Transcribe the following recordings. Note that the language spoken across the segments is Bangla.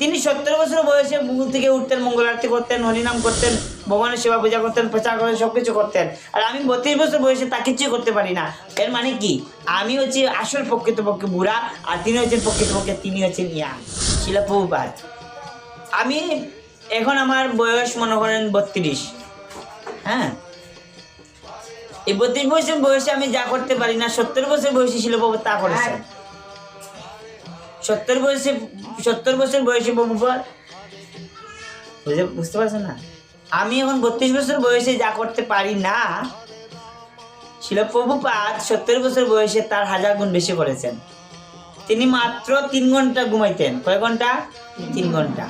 তিনি সত্তর বছর বয়সে মুগুল থেকে উঠতেন মঙ্গল আরতি করতেন, হরিনাম করতেন, ভগবানের সেবা পূজা করতেন, প্রচার করতেন সব কিছু করতেন। আর আমি বত্রিশ বছর বয়সে তা কিছুই করতে পারি না। এর মানে কি? আমি হচ্ছি আসল প্রকৃতপক্ষে বুড়া, আর তিনি হচ্ছেন প্রকৃতপক্ষে, তিনি হচ্ছেন ইয়া। শিলা প্রভুপাত আমি এখন আমার বয়স মনে করেন বত্রিশ। হ্যাঁ? এই বত্রিশ বছর বয়সে আমি যা করতে পারি না, সত্তর বছর বয়সে বাবু তা করেছে সত্তর বয়সে, সত্তর বছর বয়সে বাবু বুঝে, বুঝতে পারছেন না? আমি এখন বত্রিশ বছর বয়সে যা করতে পারি না, ছিল প্রভুপাত সত্তর বছর বয়সে তার হাজার গুণ বেশি করেছেন। তিনি মাত্র তিন ঘণ্টা ঘুমাইতেন। কয় ঘণ্টা? তিন ঘণ্টা।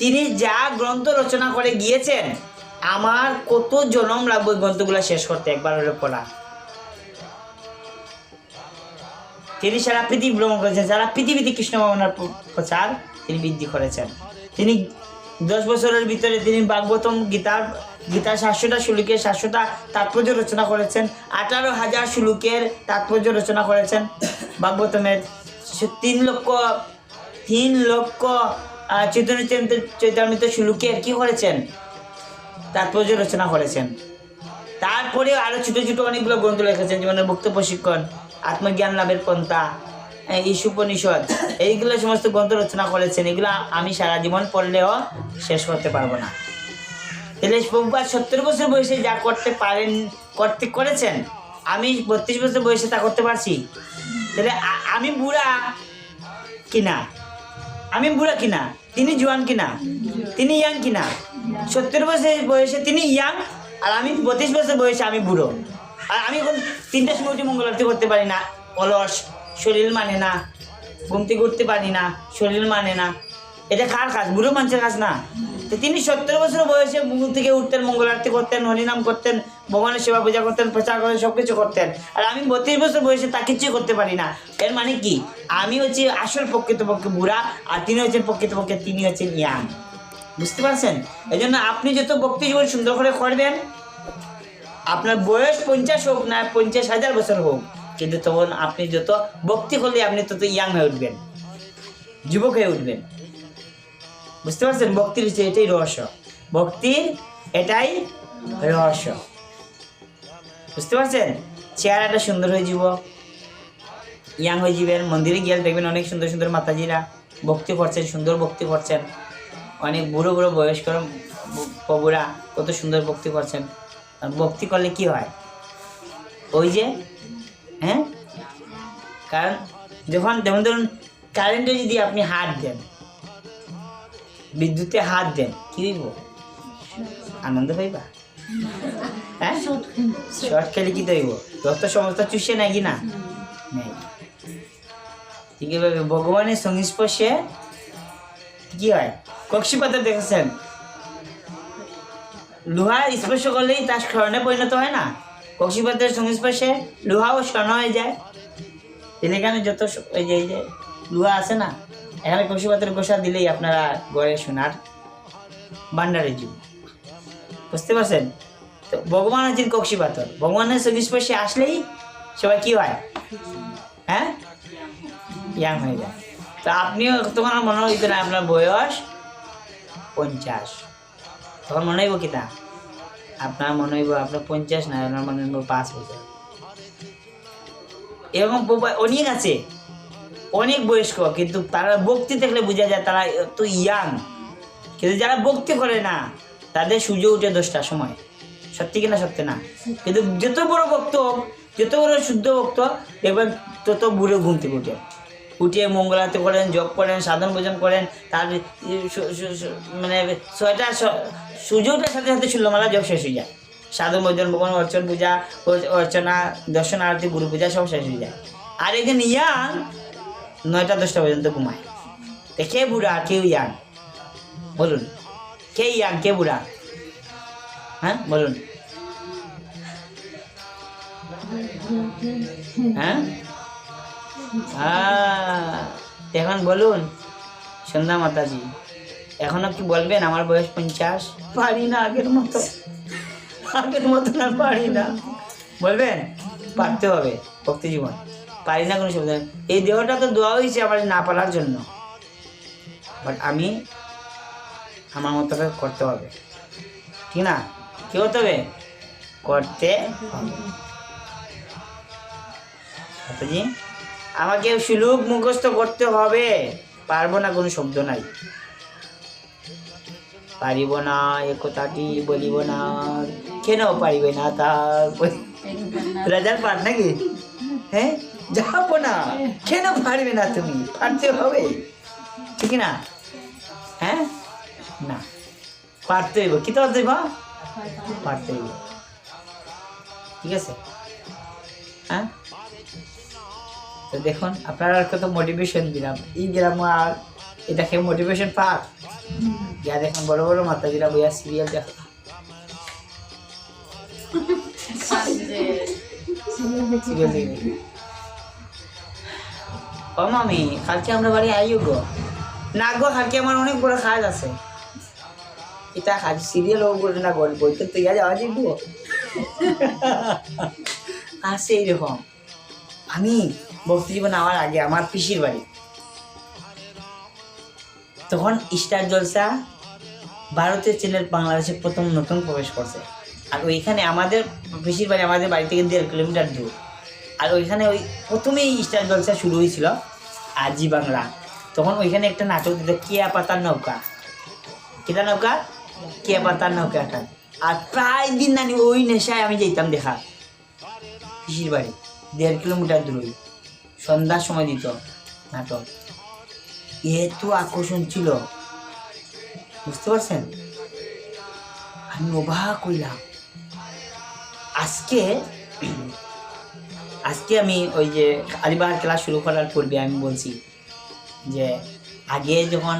তিনি যা গ্রন্থ রচনা করে গিয়েছেন, আমার কত জনম লাগবে গ্রন্থগুলো শেষ করতে, একবার পড়া। তিনি সারা পৃথিবী ভ্রমণ করেছেন, সারা পৃথিবীতে কৃষ্ণ ভাবনার প্রচার তিনি বৃদ্ধি করেছেন। তিনি দশ বছরের ভিতরে তিনি ভাগবতম গীতার গীতার সাতশোটা শ্লোকের সাতশোটা তাৎপর্য রচনা করেছেন, আঠারো হাজার শ্লোকের তাৎপর্য রচনা করেছেন ভাগবতমের। তিন লক্ষ তিন লক্ষ চৈতন্য চৈতন্য- শ্লোকের কি করেছেন? তাৎপর্য রচনা করেছেন। তারপরে আরও ছোট ছোট অনেকগুলো গ্রন্থ লিখেছেন, যেমন ভক্ত প্রশিক্ষণ আত্মজ্ঞান লাভের পন্থা এই ইস্যুপনিষদ এইগুলো সমস্ত গ্রন্থ রচনা করেছেন, এগুলো আমি সারা জীবন পড়লেও শেষ করতে পারব না। তাহলে প্রভুপাত সত্তর বছর বয়সে যা করতে পারেন, করতে করেছেন, আমি বত্রিশ বছর বয়সে তা করতে পারছি? তাহলে আমি বুড়া কিনা? আমি বুড়া কিনা? তিনি জোয়ান কিনা? তিনি ইয়াং কিনা? সত্তর বছর বয়সে তিনি ইয়াং, আর আমি বত্রিশ বছর বয়সে আমি বুড়ো। আর আমি এখন তিনটার সময় উঠে মঙ্গল আরতি করতে পারি না। অলস, শরীর মানে না। ঘুম থেকে উঠতে পারি না, শরীর মানে না। এটা কার কাজ? বুড়ো মানুষের কাজ না। তো তিনি সত্তর বছর বয়সে ঘুম থেকে উঠতেন মঙ্গল আরতি করতেন, হরিনাম করতেন, ভগবানের সেবা পূজা করতেন, প্রচার করতেন সব কিছু করতেন। আর আমি বত্রিশ বছর বয়সে তা কিছুই করতে পারি না। এর মানে কি? আমি হচ্ছি আসল প্রকৃতপক্ষে বুড়া, আর তিনি হচ্ছেন প্রকৃতপক্ষে, তিনি হচ্ছেন ইয়াং। বুঝতে পারছেন? এই জন্য আপনি যত ভক্তি জীবন সুন্দর করে করবেন আপনার বয়স পঞ্চাশ হোক না পঞ্চাশ হাজার বছর হোক, কিন্তু তখন আপনি যত ভক্তি করলে আপনি তত ইয়াং হয়ে উঠবেন, যুবক হয়ে উঠবেন। বুঝতে পারছেন? ভক্তির হচ্ছে এটাই রহস্য। ভক্তির এটাই রহস্য। বুঝতে পারছেন? চেহারাটা সুন্দর হয়ে যাব ইয়াং হয়ে যাবেন মন্দিরে গিয়ে দেখবেন অনেক সুন্দর সুন্দর মাতাজিরা ভক্তি করছেন, সুন্দর ভক্তি করছেন। অনেক বুড়ো বুড়ো বয়স্ক প্রভুরা কত সুন্দর ভক্তি করছেন। ভক্তি করলে কি হয়? ওই যে হ্যাঁ? কারণ যখন যেমন ধরুন কারেন্টে যদি আপনি হাত দেন, বিদ্যুতে হাত দেন, কি হইব? আনন্দ পাইবা? হ্যাঁ? শর্ট খেলে কি হইব যত সমস্ত চুষে নাকি না? ঠিক ভগবানের সংস্পর্শে কি হয়? কক্ষিপাতে দেখেছেন লোহা স্পর্শ করলেই তার স্মরণে পরিণত হয় না। কক্ষিপাতের সংস্পর্শে লোহাও স্বর্ণ হয়ে যায়। তাহলে এখানে যত এই যে লোহা আছে না, এখানে কক্ষিপাতের গোসা দিলেই আপনারা গড়ে সোনার ভান্ডারে যুগ। বুঝতে পারছেন? তো ভগবান হচ্ছেন কক্ষিপাতর ভগবানের সংস্পর্শে আসলেই সবাই কি হয়? হ্যাঁ? ইয়াং হয়ে যায়। তো আপনিও তখন মনে হইতো না আপনার বয়স পঞ্চাশ। তখন মনে হইব কিতা আপনার মনে হইব আপনার পঞ্চাশ, না আপনার মনে হইব পাঁচ বছর এরকম অনেক আছে, অনেক বয়স্ক, কিন্তু তারা ভক্তি দেখলে বোঝা যায় তারা এত ইয়াং। কিন্তু যারা ভক্তি করে না, তাদের সূর্য উঠে দশটার সময়। সত্যি কিনা সত্যি না? কিন্তু যত বড় হোক, যত বড় শুদ্ধ ভক্ত, এবার তত বুড়ো ঘুম থেকে উঠে। উঠিয়ে মঙ্গলাতে করেন, জপ করেন, সাধন ভোজন করেন, তার মানে ছয়টা স- সূর্য ওঠার সাথে সাথে ষোলোমালা জপ শেষ হয়ে যায়। সাধন ভোজন, ভগবান অর্চন পূজা অর্চনা, দর্শন, আরতি, গুরু পূজা সব শেষ হয়ে যায়। আর একজন ইয়াং নয়টা দশটা পর্যন্ত ঘুমায়। তো কে বুড়া কেউ ইয়াং বলুন। কে ইয়াং কে বুড়া? হ্যাঁ বলুন। হ্যাঁ? আহ, এখন বলুন সন্ধ্যা মাতাজি এখনও কি বলবেন আমার বয়স পঞ্চাশ? পারি না আগের মতো। আগের মতো না পারি না। বলবেন? পারতে হবে ভক্তি জীবন। পারি না কোনো সুবিধা নেই। এই দেহটা তো দেওয়া হয়েছে আমার না পারার জন্য। বাট আমি আমার মতো করতে হবে। ঠিক না? কি করতে হবে? করতে হবে। মাতাজি আমাকে সুলুক মুখস্থ করতে হবে। পারব না, কোনো শব্দ নাই। পারিব না, এ কথাটি বলিব না, কেন পারিবে না তার? রাজার পাঠ নাকি? হ্যাঁ? যাব না, কেন পারবে না তুমি? পারতে হবে। ঠিক না? হ্যাঁ? না। পারতে হইব। কি তো হইব পারতে হইব। ঠিক আছে? হ্যাঁ? তো দেখুন, আপনারা কত মোটিভেশন দিলাম। এই গেলাম আর এটা এটাকে মোটিভেশন পাক। ইয়া দেখুন, বড় বড় মাথা দিলাম ইয়া সিরিয়াল দেখা মামি, কালকে আমরা বাড়ি আইও গো। না গো, কালকে আমার অনেক বড় কাজ আছে। এটা কাজ সিরিয়াল ও বলে না গল্প বইতে তো ইয়া যাওয়া যাইব। আছে এইরকম। আমি ভক্তি জীবন আমার আগে, আমার পিসির বাড়ি। তখন স্টার জলসা ভারতের চ্যানেল বাংলাদেশে প্রথম নতুন প্রবেশ করছে। আর ওইখানে আমাদের পিসির বাড়ি, আমাদের বাড়ি থেকে দেড় কিলোমিটার দূর। আর ওইখানে ওই প্রথমেই স্টার জলসা শুরু হয়েছিল আজি বাংলা। তখন ওইখানে একটা নাটক দিত, কেয়া পাতার নৌকা। কেটা নৌকা? কেয়া পাতার নৌকা একটা। আর প্রায় দিন নানি ওই নেশায় আমি যেতাম দেখা। পিসির বাড়ি, দেড় কিলোমিটার দূরে সন্ধ্যার সময় দিত নাটক। এত আকর্ষণ ছিল। বুঝতে পারছেন? আমি অবাক কইলাম আজকে আজকে আমি ওই যে আলিবাহার ক্লাস শুরু করার পূর্বে আমি বলছি যে, আগে যখন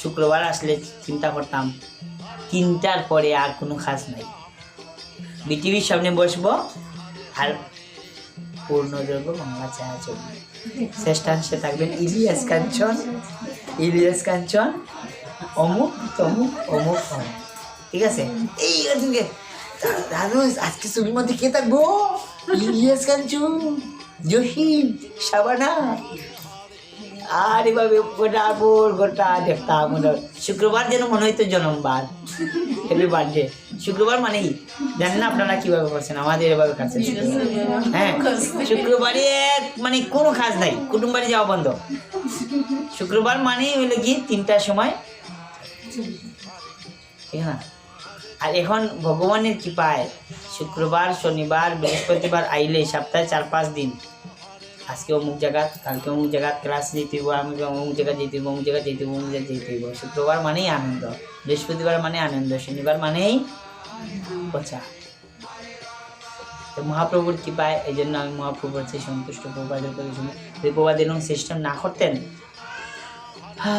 শুক্রবার আসলে চিন্তা করতাম, তিনটার পরে আর কোনো কাজ নাই। বিটিভির সামনে বসবো আর পূর্ণযোগ্য বাংলা ছায়াছবি শ্রেষ্ঠাংশে থাকবেন ইলিয়াস কাঞ্চন। ইলিয়াস কাঞ্চন, অমুক, তমুক, অমুক অমুক। ঠিক আছে? এই আজকে দাদু আজকে ছবির মধ্যে কে থাকব? ইলিয়াস কাঞ্চন জহিম সাবানা আর এভাবে গোটা পর গোটা দেখতাম ওটা। শুক্রবার যেন মনে হইতো জন্মবার। হ্যাপি বার্থডে শুক্রবার মানেই, জানেন না আপনারা কীভাবে করছেন আমাদের এভাবে কাছে হ্যাঁ শুক্রবারে মানে কোনো কাজ নাই কুটুম বাড়ি যাওয়া বন্ধ। শুক্রবার মানেই হইল কি, তিনটার সময়। ঠিক না? আর এখন ভগবানের কৃপায় শুক্রবার, শনিবার, বৃহস্পতিবার আইলে সপ্তাহে চার পাঁচ দিন। আজকে অমুক জায়গা, কালকে অমুক জায়গা ক্লাস যেতে হইব, আমি অমুক জায়গা যেতে হইব, অমুক জায়গা যেতে হইব, অমুক জায়গা যেতে হইব। শুক্রবার মানেই আনন্দ, বৃহস্পতিবার মানে আনন্দ, শনিবার মানেই পচা তো মহাপ্রভুর কৃপায় এই জন্য আমি মহাপ্রভুর কাছে সন্তুষ্ট প্রবাদের প্রতি যদি প্রবাদ এরকম সিস্টেম না করতেন, হা।